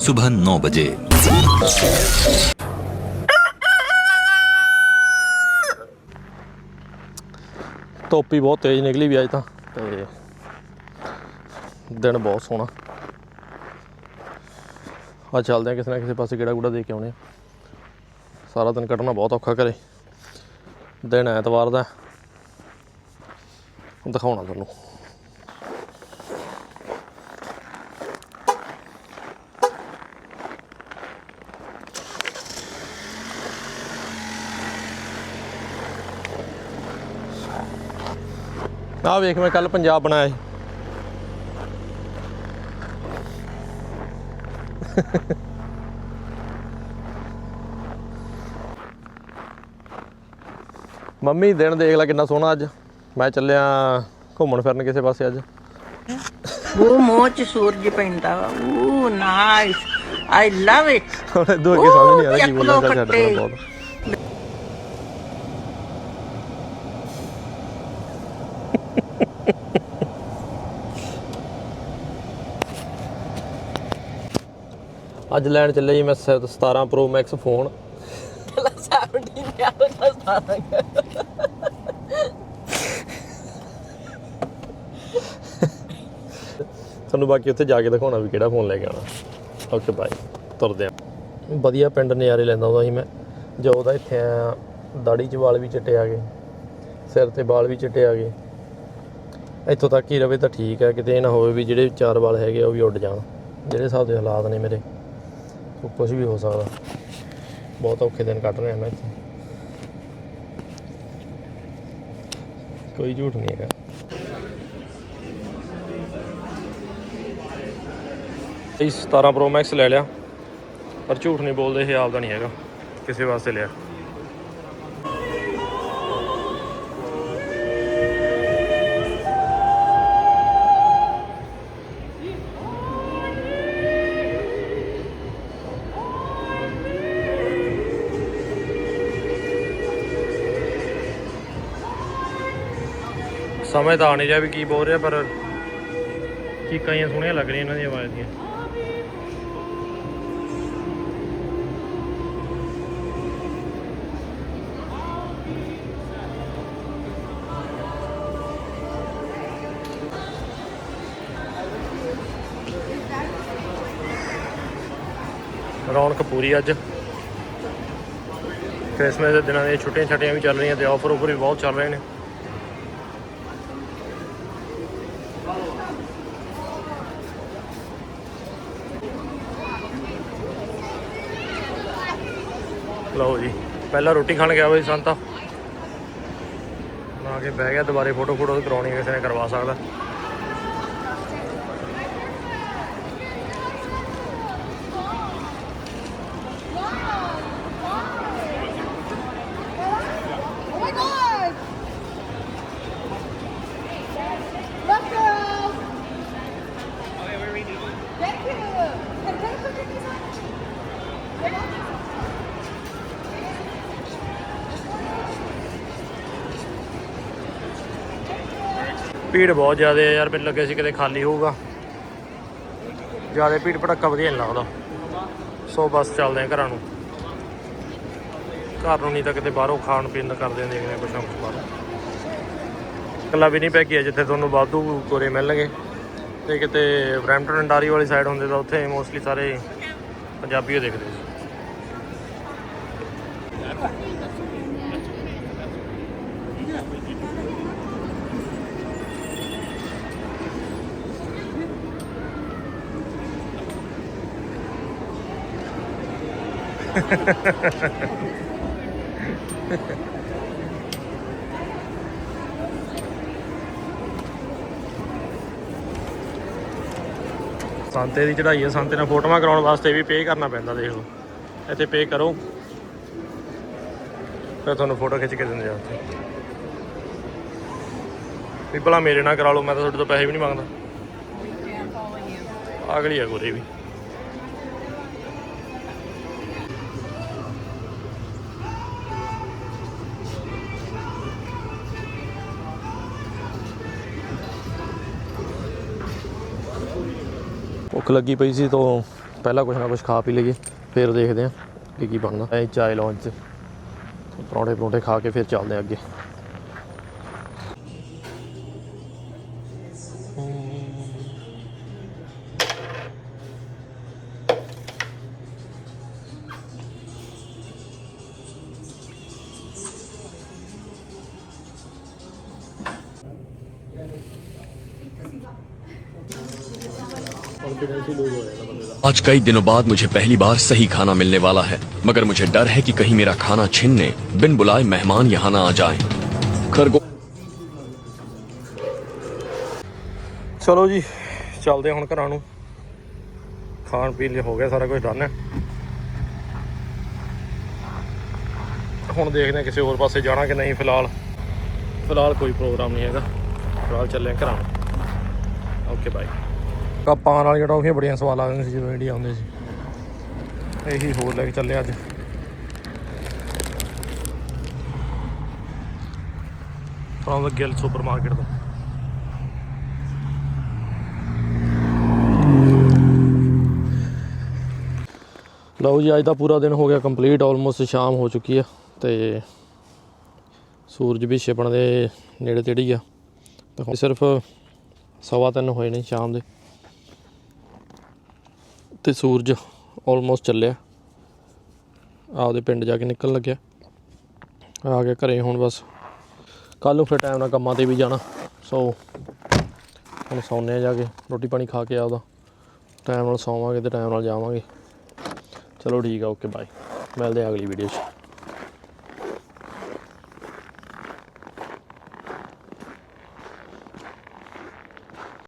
सुबह नौ बजे ਧੁੱਪ ਹੀ ਬਹੁਤ ਤੇਜ਼ ਨਿਕਲੀ ਵੀ ਅੱਜ ਤਾਂ ਤੇ ਦਿਨ ਬਹੁਤ ਸੋਹਣਾ ਆ ਚੱਲਦੇ ਆ ਕਿਸੇ ਨਾ ਕਿਸੇ ਪਾਸੇ ਕਿਹੜਾ ਕੂੜਾ ਦੇ ਕੇ ਆਉਣੇ ਆ ਸਾਰਾ ਦਿਨ ਕੱਢਣਾ ਬਹੁਤ ਔਖਾ ਘਰੇ ਦਿਨ ਐਤਵਾਰ ਦਾ ਦਿਖਾਉਣਾ ਤੁਹਾਨੂੰ ਆ ਵੇਖ ਮੈਂ ਕੱਲ ਪੰਜਾਬ ਬਣਾਇਆ ਸੀ। ਮੰਮੀ ਦਿਨ ਦੇਖ ਲੈ ਕਿੰਨਾ ਸੋਹਣਾ ਅੱਜ। ਮੈਂ ਚੱਲਿਆ ਘੁੰਮਣ ਫਿਰਨ ਕਿਸੇ ਪਾਸੇ ਅੱਜ। ਉਹ ਮੋਹ ਚ ਸੂਰਜ ਪੈਂਦਾ ਵਾ। ਉਹ ਨਾਈਸ ਆਈ ਲਵ ਇਟ ਹੁਣ ਦੋ ਅੱਗੇ ਸਮਝ ਨਹੀਂ ਆ ਰਿਹਾ ਕੀ ਬੋਲਣਾ ਲਓ ਛੱਡ ਬਹੁਤ। ਅੱਜ ਲੈਣ ਚੱਲੇ ਜੀ ਮੈਂ ਸ- 17 Pro Max ਫੋਨ ਤੁਹਾਨੂੰ ਬਾਕੀ ਉੱਥੇ ਜਾ ਕੇ ਦਿਖਾਉਣਾ ਵੀ ਕਿਹੜਾ ਫੋਨ ਲੈ ਕੇ ਆਉਣਾ। ਓਕੇ ਬਾਏ ਤੁਰਦੇ ਆ। ਵਧੀਆ ਪਿੰਡ ਨਜ਼ਾਰੇ ਲੈਂਦਾ ਹੁੰਦਾ ਸੀ ਮੈਂ। ਜੋ ਉਹਦਾ ਇੱਥੇ ਆਇਆ ਦਾੜੀ 'ਚ ਵਾਲ ਵੀ ਚਿੱਟੇ ਆ ਗਏ। ਸਿਰ ਤੇ ਵਾਲ ਵੀ ਚਿੱਟੇ ਆ ਗਏ। ਇੱਥੋਂ ਤੱਕ ਹੀ ਰਵੇ ਤਾਂ ਠੀਕ ਹੈ ਕਿਤੇ ਇਹ ਨਾ ਹੋਵੇ ਵੀ ਜਿਹੜੇ ਚਾਰ ਵਾਲ ਹੈਗੇ ਆ ਉਹ ਵੀ ਉੱਡ ਜਾਣ। ਜਿਹੜੇ ਹਿਸਾਬ ਦੇ ਹਾਲਾਤ ਨੇ ਮੇਰੇ। ਕੁਝ ਵੀ ਹੋ ਸਕਦਾ। ਬਹੁਤ ਔਖੇ ਦਿਨ ਕੱਟ ਰਿਹਾ ਮੈਂ ਇੱਥੇ। ਕੋਈ ਝੂਠ ਨਹੀਂ ਹੈਗਾ। ਇਹ 17 ਪ੍ਰੋ ਮੈਕਸ ਲੈ ਲਿਆ, ਪਰ ਝੂਠ ਨਹੀਂ ਬੋਲਦੇ, ਇਹ ਆਪਦਾ ਨਹੀਂ ਹੈਗਾ। ਕਿਸੇ ਵਾਸਤੇ ਲਿਆ। ਸਮਝ ਤਾਂ ਆ ਨਹੀਂ ਰਿਹਾ ਵੀ ਕੀ ਬੋਲ ਰਿਹਾ, ਪਰ ਚੀਕਾਂ ਹੀ ਸੋਹਣੀਆਂ ਲੱਗ ਰਹੀਆਂ ਇਹਨਾਂ ਦੀ ਆਵਾਜ਼ ਦੀਆਂ। ਰੌਣਕ ਪੂਰੀ ਅੱਜ। ਕ੍ਰਿਸਮਸ ਦੇ ਦਿਨਾਂ ਦੀਆਂ ਛੁੱਟੀਆਂ ਛੱਟੀਆਂ ਵੀ ਚੱਲ ਰਹੀਆਂ ਤੇ ਆਫਰ ਉਫਰ ਵੀ ਬਹੁਤ ਚੱਲ ਰਹੇ ਨੇ। ਲਓ ਜੀ। ਪਹਿਲਾਂ ਰੋਟੀ ਖਾਣ ਗਿਆ ਬਈ ਸੰਤਾ। ਆ ਕੇ ਬਹਿ ਗਿਆ, ਦੁਬਾਰੇ ਫੋਟੋ ਫੋਟੋ ਕਰਾਉਣੀ ਕਿਸੇ ਨੇ ਕਰਵਾ ਸਕਦਾ। ਭੀੜ ਬਹੁਤ ਜ਼ਿਆਦਾ ਹੈ ਯਾਰ, ਮੈਨੂੰ ਲੱਗਿਆ ਸੀ ਕਿਤੇ ਖਾਲੀ ਹੋਊਗਾ। ਜ਼ਿਆਦਾ ਭੀੜ ਭੜੱਕਾ ਵਧੀਆ ਨਹੀਂ ਲੱਗਦਾ। ਸੋ ਬਸ ਚੱਲਦੇ ਆ ਘਰਾਂ ਨੂੰ। ਘਰ ਨੂੰ ਨਹੀਂ ਤਾਂ ਕਿਤੇ ਬਾਹਰੋਂ ਖਾਣ ਪੀਣ ਦਾ ਕਰਦੇ ਦੇਖਦੇ ਕੁਛ ਨਾ ਕੁਛ ਬਾਹਰੋਂ। ਇਕੱਲਾ ਵੀ ਨਹੀਂ ਪੈ ਗਿਆ ਜਿੱਥੇ ਤੁਹਾਨੂੰ ਵਾਧੂ ਗੋਰੇ ਮਿਲਣਗੇ। ਤੇ ਕਿਤੇ ਬਰੈਂਪਟਨ ਅੰਡਾਰੀ ਵਾਲੀ ਸਾਈਡ ਹੁੰਦੇ ਤਾਂ ਉੱਥੇ ਮੋਸਟਲੀ ਸਾਰੇ ਪੰਜਾਬੀ ਹੀ ਦੇਖਦੇ ਸੀ। ਸੰਤੇ ਦੀ ਚੜਾਈ ਹੈ ਸੰਤੇ ਨਾਲ ਫੋਟੋਆਂ ਕਰਾਉਣ ਵਾਸਤੇ ਵੀ ਪੇ ਕਰਨਾ ਪੈਂਦਾ ਦੇਖ ਲਓ। ਇੱਥੇ ਪੇ ਕਰੋ। ਫਿਰ ਤੁਹਾਨੂੰ ਫੋਟੋ ਖਿੱਚ ਕੇ ਦਿੰਦੇ ਆ ਉੱਥੇ। ਵੀ ਭਲਾ ਮੇਰੇ ਨਾਲ ਕਰਾ ਲਓ ਮੈਂ ਤਾਂ ਤੁਹਾਡੇ ਤੋਂ ਪੈਸੇ ਵੀ ਨਹੀਂ ਮੰਗਦਾ। ਅਗਲੀ ਆ ਗੋਰੇ ਵੀ। ਭੁੱਖ ਲੱਗੀ ਪਈ ਸੀ ਤੋਂ ਪਹਿਲਾਂ ਕੁਝ ਨਾ ਕੁਝ ਖਾ ਪੀ ਲਈਏ, ਫਿਰ ਦੇਖਦੇ ਹਾਂ ਕੀ ਕੀ ਬਣਦਾ। ਐ ਚਾय ਲੌਂਚ ਚ ਪਰੌਂਠੇ ਪਰੌਂਠੇ ਖਾ ਕੇ ਫਿਰ ਚੱਲਦੇ ਹਾਂ ਅੱਗੇ। आज कई दिनों बाद मुझे पहली बार सही खाना मिलने वाला है मगर मुझे डर है कि कहीं मेरा खाना छीनने बिन बुलाए मेहमान यहाँ ना आ जाएं। खरगोश ਚਲੋ ਜੀ ਚੱਲਦੇ ਹਾਂ ਹੁਣ ਘਰਾਂ ਨੂੰ ਖਾਣ ਪੀਣ ਲਈ ਹੋ ਗਿਆ ਸਾਰਾ ਕੁਝ ਡਨ ਹੈ ਹੁਣ ਦੇਖਦੇ ਹਾਂ ਕਿਸੇ ਹੋਰ ਪਾਸੇ ਜਾਣਾ ਕਿ ਨਹੀਂ ਫਿਲਹਾਲ ਫਿਲਹਾਲ ਕੋਈ ਪ੍ਰੋਗਰਾਮ ਨਹੀਂ ਹੈਗਾ ਫਿਲਹਾਲ ਚੱਲੇ ਹਾਂ ਘਰਾਂ ਨੂੰ ਓਕੇ ਬਾਈ ਕੱਪਾਂ ਵਾਲੀਆਂ ਟੌਫੀਆਂ ਬੜੀਆਂ ਸਵਾਦ ਲੱਗਦੀਆਂ ਸੀ ਜਦੋਂ ਇੰਡੀਆ ਆਉਂਦੇ ਸੀ। ਇਹੀ ਹੋਰ ਲੈ ਕੇ ਚੱਲੇ ਅੱਜ। ਫਰੋਮ ਦ ਗਿਲ ਸੁਪਰਮਾਰਕਟ ਤੋਂ। ਲਓ ਜੀ, ਅੱਜ ਦਾ ਪੂਰਾ ਦਿਨ ਹੋ ਗਿਆ ਕੰਪਲੀਟ ਆਲਮੋਸਟ ਸ਼ਾਮ ਹੋ ਚੁੱਕੀ ਆ ਤੇ ਸੂਰਜ ਵੀ ਛਿਪਣ ਦੇ ਨੇੜੇ ਤੇੜੀ ਆ। ਤੇ ਸਿਰਫ ਸਵਾ ਤਿੰਨ ਹੋਏ ਨੇ ਸ਼ਾਮ ਦੇ। ਤੇ ਸੂਰਜ ਆਲਮੋਸਟ ਚੱਲਿਆ। ਆਪਦੇ ਪਿੰਡ ਜਾ ਕੇ ਨਿਕਲਣ ਲੱਗਿਆ। ਆ ਕੇ ਘਰੇ ਹੁਣ ਬਸ। ਕੱਲ ਨੂੰ ਫਿਰ ਟਾਈਮ ਨਾਲ ਕੰਮਾਂ ਤੇ ਵੀ ਜਾਣਾ। ਸੋ ਹੁਣ ਸੌਂਦੇ ਆ ਜਾ ਕੇ, ਰੋਟੀ ਪਾਣੀ ਖਾ ਕੇ ਆਪਦਾ। ਟਾਈਮ ਨਾਲ ਸੌਵਾਂਗੇ ਤੇ ਟਾਈਮ ਨਾਲ ਜਾਵਾਂਗੇ। ਚਲੋ ਠੀਕ ਆ ਓਕੇ ਬਾਏ ਮਿਲਦੇ ਆ ਅਗਲੀ ਵੀਡੀਓ 'ਚ।